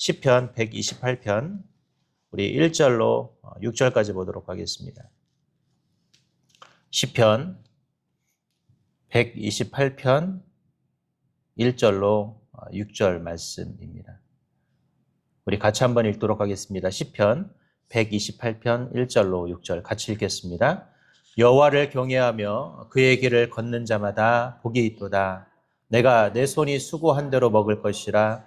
시편 128편 우리 1절로 6절까지 보도록 하겠습니다. 시편 128편 1절로 6절 말씀입니다. 우리 같이 한번 읽도록 하겠습니다. 시편 128편 1절로 6절 같이 읽겠습니다. 여호와를 경외하며 그의 길을 걷는 자마다 복이 있도다. 내가 내 손이 수고한 대로 먹을 것이라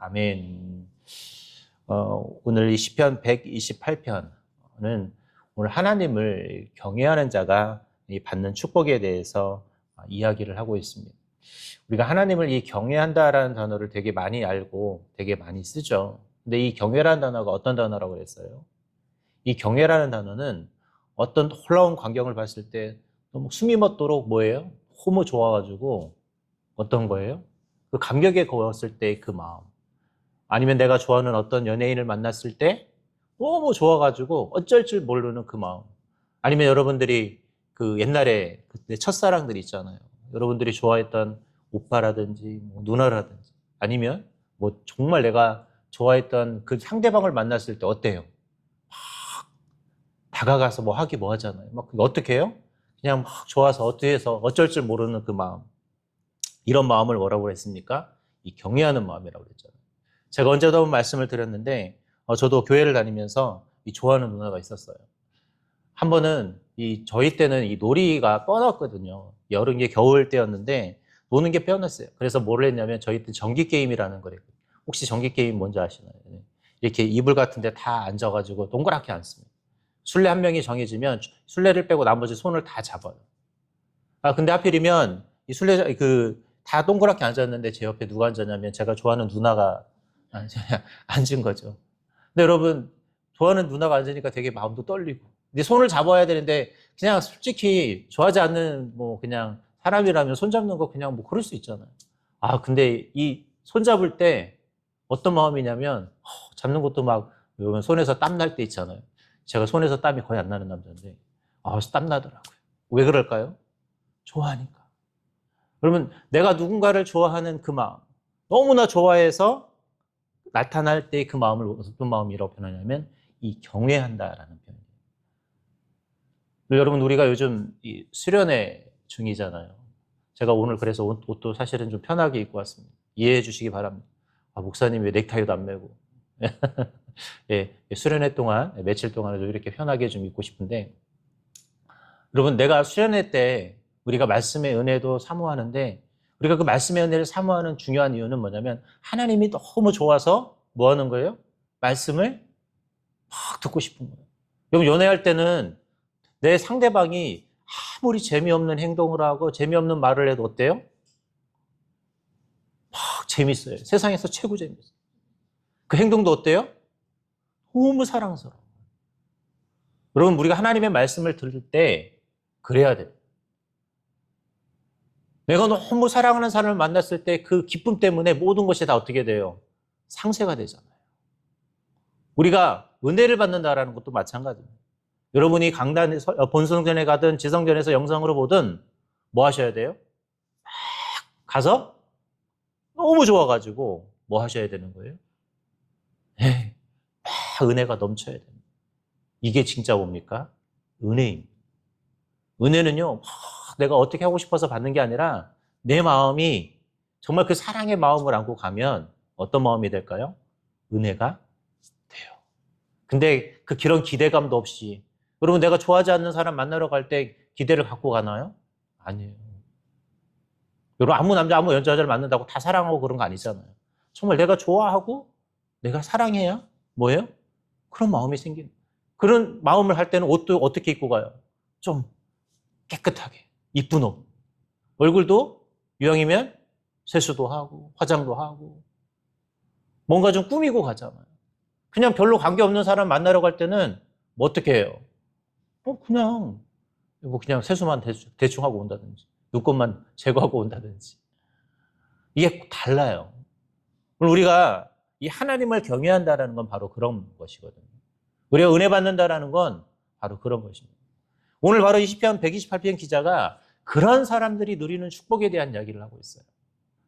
아멘. 어, 오늘 이 시편 128편은 오늘 하나님을 경외하는 자가 받는 축복에 대해서 이야기를 하고 있습니다. 우리가 하나님을 이 경외한다라는 단어를 되게 많이 알고 되게 많이 쓰죠. 근데 이 경외라는 단어가 어떤 단어라고 그랬어요? 이 경외라는 단어는 어떤 홀라운 광경을 봤을 때 너무 숨이 멎도록 뭐예요? 너무 좋아가지고 어떤 거예요? 그 감격에 거웠을 때 그 마음. 아니면 내가 좋아하는 어떤 연예인을 만났을 때 너무 좋아가지고 어쩔 줄 모르는 그 마음. 아니면 여러분들이 그 옛날에 그때 첫사랑들 있잖아요. 여러분들이 좋아했던 오빠라든지 뭐 누나라든지 아니면 뭐 정말 내가 좋아했던 그 상대방을 만났을 때 어때요? 막 다가가서 뭐 하기 뭐 하잖아요. 막 어떻게 해요? 그냥 막 좋아서 어떻게 해서 어쩔 줄 모르는 그 마음. 이런 마음을 뭐라고 했습니까? 이 경외하는 마음이라고 그랬잖아요. 제가 언제도 한번 말씀을 드렸는데 어, 저도 교회를 다니면서 이 좋아하는 누나가 있었어요. 한 번은 이 저희 때는 이 놀이가 뻔했거든요. 여름 게 겨울 때였는데 노는 게 뻔했어요. 그래서 뭘 했냐면 저희 때 전기 게임이라는 거래요. 혹시 전기 게임 뭔지 아시나요? 네. 이렇게 이불 같은데 다 앉아가지고 동그랗게 앉습니다. 술래 한 명이 정해지면 술래를 빼고 나머지 손을 다 잡아요. 아 근데 하필이면 이 술래 그 다 동그랗게 앉았는데 제 옆에 누가 앉았냐면 제가 좋아하는 누나가 앉은 거죠. 근데 여러분 좋아하는 누나가 앉으니까 되게 마음도 떨리고 근데 손을 잡아야 되는데 그냥 솔직히 좋아하지 않는 뭐 그냥 사람이라면 손 잡는 거 그냥 뭐 그럴 수 있잖아요. 아 근데 이 손 잡을 때 어떤 마음이냐면 잡는 것도 막 여러분 손에서 땀 날 때 있잖아요. 제가 손에서 땀이 거의 안 나는 남자인데 아 땀 나더라고요. 왜 그럴까요? 좋아하니까. 그러면 내가 누군가를 좋아하는 그 마음 너무나 좋아해서 나타날 때 그 마음을 어떤 마음이라고 표현하냐면 이 경외한다라는 표현이에요. 여러분 우리가 요즘 이 수련회 중이잖아요. 제가 오늘 그래서 옷, 옷도 사실은 좀 편하게 입고 왔습니다. 이해해 주시기 바랍니다. 아, 목사님 왜 넥타이도 안 매고? 예, 수련회 동안 며칠 동안에도 이렇게 편하게 좀 입고 싶은데 여러분 내가 수련회 때 우리가 말씀의 은혜도 사모하는데 우리가 그 말씀의 은혜를 사모하는 중요한 이유는 뭐냐면 하나님이 너무 좋아서 뭐 하는 거예요? 말씀을 막 듣고 싶은 거예요. 여러분 연애할 때는 내 상대방이 아무리 재미없는 행동을 하고 재미없는 말을 해도 어때요? 막 재밌어요. 세상에서 최고 재밌어요. 그 행동도 어때요? 너무 사랑스러워. 여러분 우리가 하나님의 말씀을 들을 때 그래야 돼요. 내가 너무 사랑하는 사람을 만났을 때 그 기쁨 때문에 모든 것이 다 어떻게 돼요? 상쇄가 되잖아요. 우리가 은혜를 받는다라는 것도 마찬가지입니다. 여러분이 강단, 본성전에 가든 지성전에서 영상으로 보든 뭐 하셔야 돼요? 막 가서 너무 좋아가지고 뭐 하셔야 되는 거예요? 에이, 막 은혜가 넘쳐야 됩니다. 이게 진짜 뭡니까? 은혜입니다. 은혜는요, 막 내가 어떻게 하고 싶어서 받는 게 아니라 내 마음이 정말 그 사랑의 마음을 안고 가면 어떤 마음이 될까요? 은혜가 돼요. 근데 그 그런 기대감도 없이 여러분 내가 좋아하지 않는 사람 만나러 갈 때 기대를 갖고 가나요? 아니에요. 여러분 아무 남자 아무 여자를 만난다고 다 사랑하고 그런 거 아니잖아요. 정말 내가 좋아하고 내가 사랑해야 뭐예요? 그런 마음이 생기는 그런 마음을 할 때는 옷도 어떻게 입고 가요? 좀 깨끗하게 이쁜 옷. 얼굴도 유형이면 세수도 하고 화장도 하고 뭔가 좀 꾸미고 가잖아요. 그냥 별로 관계없는 사람 만나러 갈 때는 뭐 어떻게 해요? 어, 그냥, 뭐 그냥 세수만 대충, 대충 하고 온다든지, 눈곱만 제거하고 온다든지. 이게 달라요. 우리가 이 하나님을 경외한다라는 건 바로 그런 것이거든요. 우리가 은혜 받는다라는 건 바로 그런 것입니다. 오늘 바로 이 시편 128편 기자가 그런 사람들이 누리는 축복에 대한 이야기를 하고 있어요.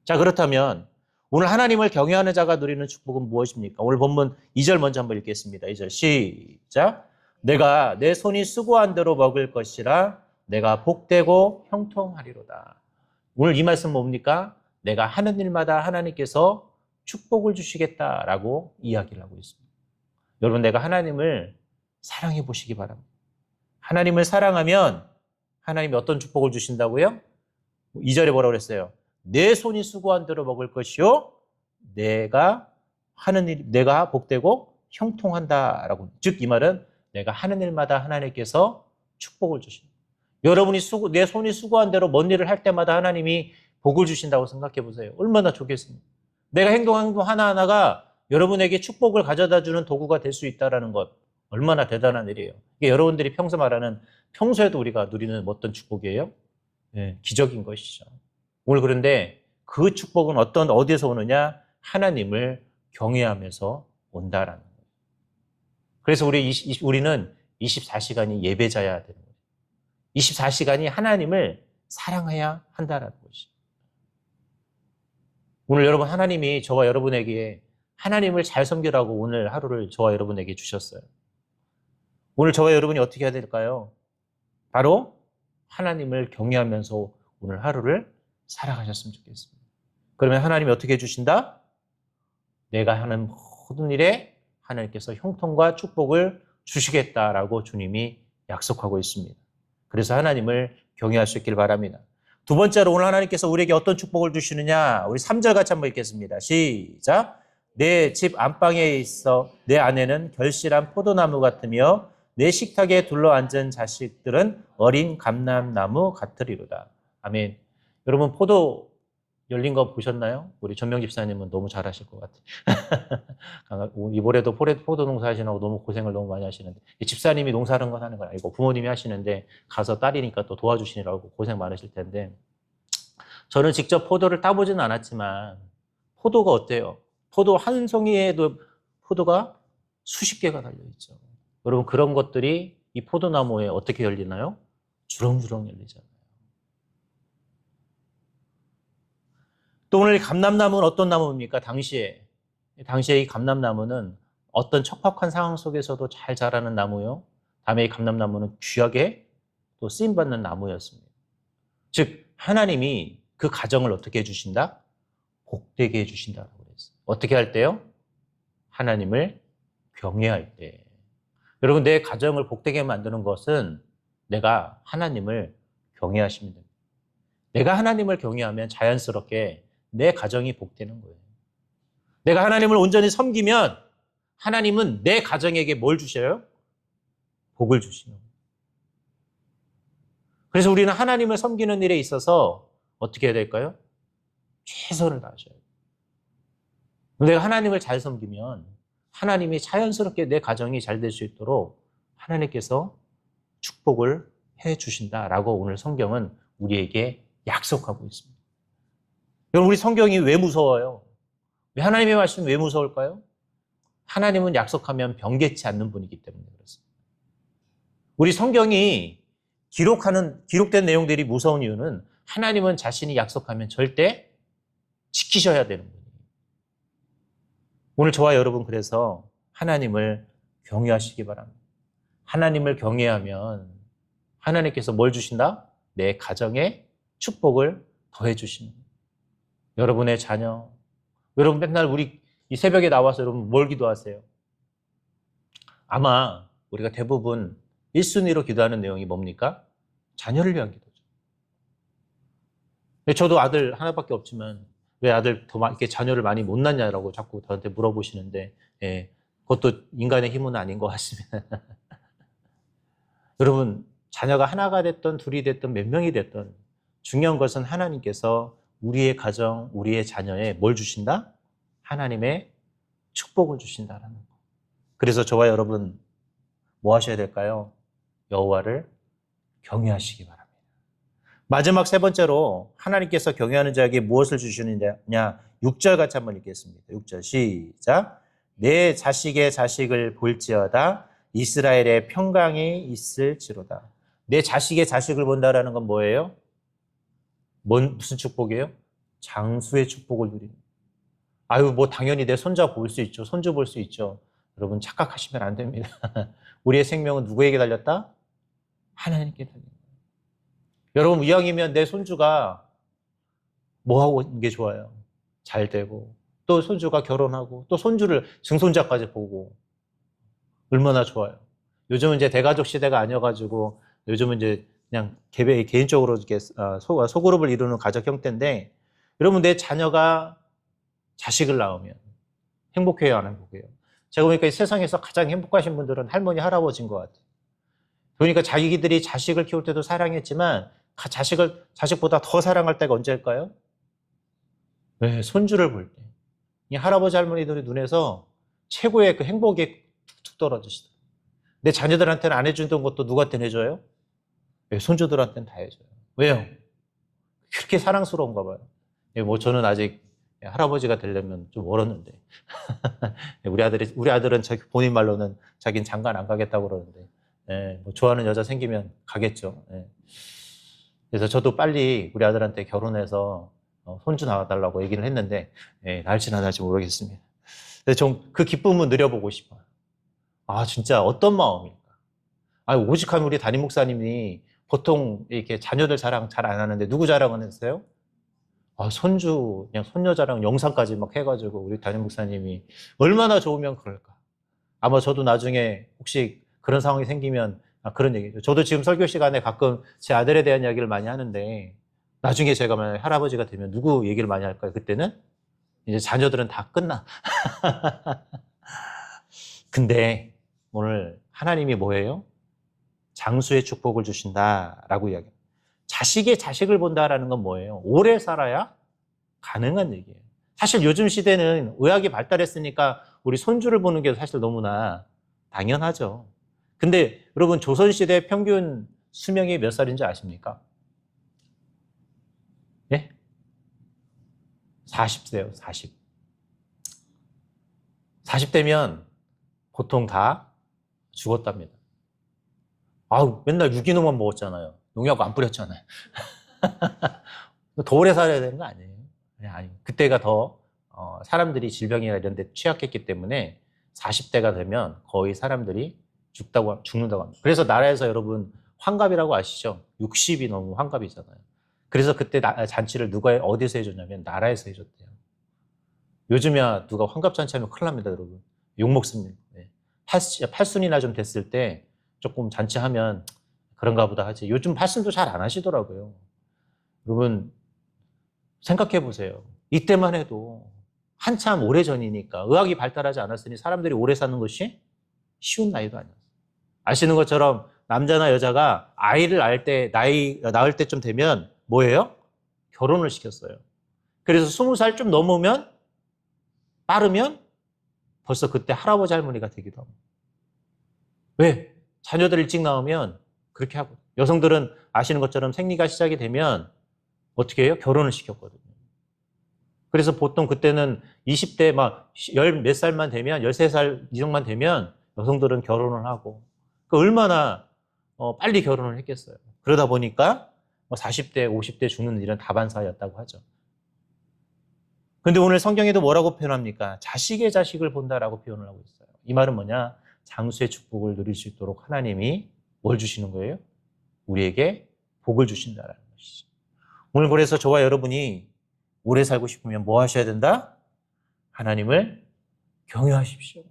자, 그렇다면 오늘 하나님을 경외하는 자가 누리는 축복은 무엇입니까? 오늘 본문 2절 먼저 한번 읽겠습니다. 2절 시작. 내가 내 손이 수고한 대로 먹을 것이라 내가 복되고 형통하리로다. 오늘 이 말씀 뭡니까? 내가 하는 일마다 하나님께서 축복을 주시겠다라고 이야기를 하고 있습니다. 여러분, 내가 하나님을 사랑해 보시기 바랍니다. 하나님을 사랑하면 하나님이 어떤 축복을 주신다고요? 2절에 뭐라고 그랬어요? 내 손이 수고한 대로 먹을 것이요. 내가 하는 일, 내가 복되고 형통한다라고. 즉, 이 말은 내가 하는 일마다 하나님께서 축복을 주신다. 여러분이 수고, 내 손이 수고한 대로 뭔 일을 할 때마다 하나님이 복을 주신다고 생각해 보세요. 얼마나 좋겠습니까? 내가 행동한 행동 하나하나가 여러분에게 축복을 가져다 주는 도구가 될 수 있다는 것. 얼마나 대단한 일이에요. 이게 여러분들이 평소 말하는 평소에도 우리가 누리는 어떤 축복이에요? 네, 기적인 것이죠. 오늘 그런데 그 축복은 어떤 어디에서 오느냐? 하나님을 경외하면서 온다라는 거예요. 그래서 우리 20, 우리는 24시간이 예배자야 되는 거예요. 24시간이 하나님을 사랑해야 한다라는 것이. 오늘 여러분 하나님이 저와 여러분에게 하나님을 잘 섬기라고 오늘 하루를 저와 여러분에게 주셨어요. 오늘 저와 여러분이 어떻게 해야 될까요? 바로 하나님을 경외하면서 오늘 하루를 살아가셨으면 좋겠습니다. 그러면 하나님이 어떻게 해주신다? 내가 하는 모든 일에 하나님께서 형통과 축복을 주시겠다라고 주님이 약속하고 있습니다. 그래서 하나님을 경외할 수 있길 바랍니다. 두 번째로 오늘 하나님께서 우리에게 어떤 축복을 주시느냐? 우리 3절 같이 한번 읽겠습니다. 시작. 내 집 안방에 있어 내 안에는 결실한 포도나무 같으며 내 식탁에 둘러앉은 자식들은 어린 감람나무 같으리로다. 아멘. 여러분 포도 열린 거 보셨나요? 우리 전명 집사님은 너무 잘하실 것 같아요. 이번에도 포도 농사 하시느라고 너무 고생을 너무 많이 하시는데 집사님이 농사하는 건 하는 건 아니고 부모님이 하시는데 가서 딸이니까 또 도와주시느라고 고생 많으실 텐데 저는 직접 포도를 따보지는 않았지만 포도가 어때요? 포도 한 송이에도 포도가 수십 개가 달려 있죠. 여러분 그런 것들이 이 포도나무에 어떻게 열리나요? 주렁주렁 열리잖아요. 또 오늘 감람나무는 어떤 나무입니까? 당시에 당시에 이 감람나무는 어떤 척박한 상황 속에서도 잘 자라는 나무요. 다음에 이 감람나무는 귀하게 또 쓰임 받는 나무였습니다. 즉 하나님이 그 가정을 어떻게 해 주신다? 복되게 해 주신다라고 그랬어요. 어떻게 할 때요? 하나님을 경외할 때. 여러분 내 가정을 복되게 만드는 것은 내가 하나님을 경외하시면 됩니다. 내가 하나님을 경외하면 자연스럽게 내 가정이 복되는 거예요. 내가 하나님을 온전히 섬기면 하나님은 내 가정에게 뭘 주셔요? 복을 주시는. 그래서 우리는 하나님을 섬기는 일에 있어서 어떻게 해야 될까요? 최선을 다하셔야 돼요. 내가 하나님을 잘 섬기면 하나님이 자연스럽게 내 가정이 잘 될 수 있도록 하나님께서 축복을 해 주신다라고 오늘 성경은 우리에게 약속하고 있습니다. 여러분, 우리 성경이 왜 무서워요? 왜 하나님의 말씀이 왜 무서울까요? 하나님은 약속하면 변개치 않는 분이기 때문에 그렇습니다. 우리 성경이 기록하는, 기록된 내용들이 무서운 이유는 하나님은 자신이 약속하면 절대 지키셔야 되는 분이에요. 오늘 저와 여러분 그래서 하나님을 경외하시기 바랍니다. 하나님을 경외하면 하나님께서 뭘 주신다? 내 가정에 축복을 더해 주십니다. 여러분의 자녀, 여러분 맨날 우리 이 새벽에 나와서 여러분 뭘 기도하세요? 아마 우리가 대부분 1순위로 기도하는 내용이 뭡니까? 자녀를 위한 기도죠. 저도 아들 하나밖에 없지만 왜 아들 더 이렇게 자녀를 많이 못 낳냐라고 자꾸 저한테 물어보시는데, 예, 그것도 인간의 힘은 아닌 것 같습니다. 여러분, 자녀가 하나가 됐던 둘이 됐던 몇 명이 됐던 중요한 것은 하나님께서 우리의 가정, 우리의 자녀에 뭘 주신다? 하나님의 축복을 주신다라는 거. 그래서 저와 여러분 뭐 하셔야 될까요? 여호와를 경외하시기 바랍니다. 마지막 세 번째로 하나님께서 경외하는 자에게 무엇을 주시느냐? 6절 같이 한번 읽겠습니다. 6절 시작. 내 자식의 자식을 볼지어다 이스라엘의 평강이 있을지로다. 내 자식의 자식을 본다라는 건 뭐예요? 뭔 무슨 축복이에요? 장수의 축복을 누리는. 아유 뭐 당연히 내 손자 볼 수 있죠. 손주 볼 수 있죠. 여러분 착각하시면 안 됩니다. 우리의 생명은 누구에게 달렸다? 하나님께 달린 거예요. 여러분 이왕이면 내 손주가 뭐 하고 있는 게 좋아요? 잘 되고 또 손주가 결혼하고 또 손주를 증손자까지 보고 얼마나 좋아요. 요즘은 이제 대가족 시대가 아니어가지고 요즘은 이제 그냥 개별 개인적으로 이렇게 어, 소, 소그룹을 이루는 가족 형태인데 여러분 내 자녀가 자식을 낳으면 행복해요 안 행복해요? 제가 보니까 이 세상에서 가장 행복하신 분들은 할머니 할아버지인 것 같아요. 그러니까 자기들이 자식을 키울 때도 사랑했지만 가- 자식을 자식보다 더 사랑할 때가 언제일까요? 네, 손주를 볼 때. 이 할아버지 할머니들의 눈에서 최고의 그 행복이 툭툭 떨어지시다. 내 자녀들한테는 안 해주던 것도 누구한테는 해줘요? 네, 손주들한테는 다 해줘요. 왜요? 그렇게 사랑스러운가 봐요. 예, 뭐 저는 아직 할아버지가 되려면 좀 멀었는데 우리 아들이 우리 아들은 자기 본인 말로는 자기는 장관 안 가겠다고 그러는데 예, 뭐 좋아하는 여자 생기면 가겠죠. 예. 그래서 저도 빨리 우리 아들한테 결혼해서 어, 손주 나와달라고 얘기를 했는데 예, 날지는 안 날지 모르겠습니다. 근데 좀 그 기쁨은 누려보고 싶어요. 아 진짜 어떤 마음일까? 아 오직한 우리 담임 목사님이 보통 이렇게 자녀들 자랑 잘 안 하는데 누구 자랑은 했어요? 아, 손주, 그냥 손녀 자랑 영상까지 막 해가지고 우리 담임 목사님이 얼마나 좋으면 그럴까. 아마 저도 나중에 혹시 그런 상황이 생기면 아, 그런 얘기죠. 저도 지금 설교 시간에 가끔 제 아들에 대한 이야기를 많이 하는데 나중에 제가 만약 할아버지가 되면 누구 얘기를 많이 할까요? 그때는 이제 자녀들은 다 끝나. 근데 오늘 하나님이 뭐예요? 장수의 축복을 주신다라고 이야기합니다. 자식의 자식을 본다라는 건 뭐예요? 오래 살아야 가능한 얘기예요. 사실 요즘 시대는 의학이 발달했으니까 우리 손주를 보는 게 사실 너무나 당연하죠. 근데 여러분 조선시대 평균 수명이 몇 살인지 아십니까? 예? 40세요, 40. 40대면 보통 다 죽었답니다. 아우, 맨날 유기농만 먹었잖아요. 농약 안 뿌렸잖아요. 더 오래 살아야 되는 거 아니에요? 네, 아니, 그때가 더 어, 사람들이 질병이나 이런 데 취약했기 때문에 40대가 되면 거의 사람들이 죽다고 죽는다고 합니다. 그래서 나라에서 여러분 환갑이라고 아시죠? 60이 너무 환갑이잖아요. 그래서 그때 나- 잔치를 누가 어디서 해줬냐면 나라에서 해줬대요. 요즘이야 누가 환갑 잔치하면 큰일 납니다, 여러분. 욕 먹습니다. 네. 팔, 팔순이나 좀 됐을 때 조금 잔치하면 그런가 보다 하지. 요즘 팔순도 잘 안 하시더라고요. 여러분 생각해 보세요. 이때만 해도 한참 오래 전이니까 의학이 발달하지 않았으니 사람들이 오래 사는 것이 쉬운 나이도 아니었어요. 아시는 것처럼 남자나 여자가 아이를 낳을 때 나이 낳을 때좀 되면 뭐예요? 결혼을 시켰어요. 그래서 스무 살 좀 넘으면 빠르면 벌써 그때 할아버지 할머니가 되기도 하고. 왜? 자녀들 일찍 낳으면 그렇게 하고. 여성들은 아시는 것처럼 생리가 시작이 되면 어떻게 해요? 결혼을 시켰거든요. 그래서 보통 그때는 20대 막 열 몇 살만 되면 13살 이정만 되면 여성들은 결혼을 하고 그 얼마나 어, 빨리 결혼을 했겠어요. 그러다 보니까 뭐 40대, 50대 죽는 일은 다반사였다고 하죠. 근데 오늘 성경에도 뭐라고 표현합니까? 자식의 자식을 본다라고 표현을 하고 있어요. 이 말은 뭐냐? 장수의 축복을 누릴 수 있도록 하나님이 뭘 주시는 거예요? 우리에게 복을 주신다라는 것이죠. 오늘 그래서 저와 여러분이 오래 살고 싶으면 뭐 하셔야 된다? 하나님을 경외하십시오.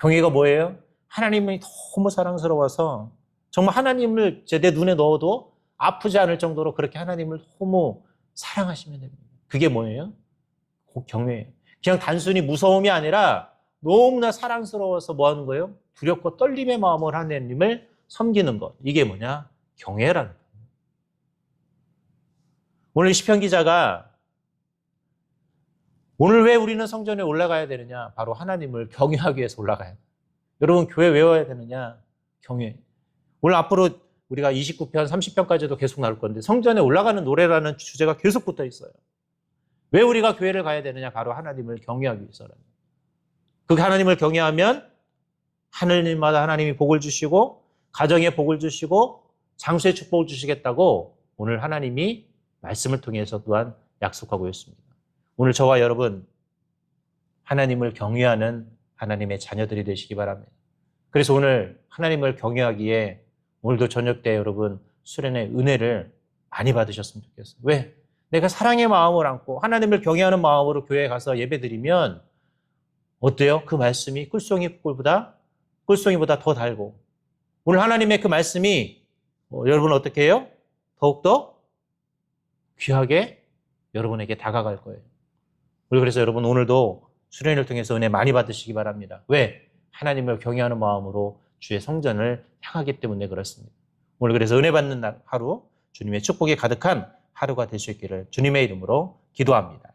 경외가 뭐예요? 하나님이 너무 사랑스러워서 정말 하나님을 제 내 눈에 넣어도 아프지 않을 정도로 그렇게 하나님을 너무 사랑하시면 됩니다. 그게 뭐예요? 곧 경외예요. 그냥 단순히 무서움이 아니라 너무나 사랑스러워서 뭐 하는 거예요? 두렵고 떨림의 마음을 하나님을 섬기는 것. 이게 뭐냐? 경외라는. 오늘 시편 기자가 오늘 왜 우리는 성전에 올라가야 되느냐? 바로 하나님을 경외하기 위해서 올라가야 돼. 여러분 교회 왜 와야 되느냐? 경외. 오늘 앞으로 우리가 29편, 30편까지도 계속 나올 건데 성전에 올라가는 노래라는 주제가 계속 붙어 있어요. 왜 우리가 교회를 가야 되느냐? 바로 하나님을 경외하기 위해서라는. 그 하나님을 경외하면 하늘님마다 하나님이 복을 주시고 가정에 복을 주시고 장수의 축복을 주시겠다고 오늘 하나님이 말씀을 통해서 또한 약속하고 있습니다. 오늘 저와 여러분 하나님을 경외하는 하나님의 자녀들이 되시기 바랍니다. 그래서 오늘 하나님을 경외하기에 오늘도 저녁 때 여러분 수련의 은혜를 많이 받으셨으면 좋겠어요. 왜? 내가 사랑의 마음을 안고 하나님을 경외하는 마음으로 교회에 가서 예배드리면 어때요? 그 말씀이 꿀송이 꿀보다 꿀송이보다 더 달고 오늘 하나님의 그 말씀이 어, 여러분 어떻게 해요? 더욱더 귀하게 여러분에게 다가갈 거예요. 그래서 여러분 오늘도 수련을 통해서 은혜 많이 받으시기 바랍니다. 왜? 하나님을 경외하는 마음으로 주의 성전을 향하기 때문에 그렇습니다. 오늘 그래서 은혜 받는 날 하루 주님의 축복이 가득한 하루가 될수 있기를 주님의 이름으로 기도합니다.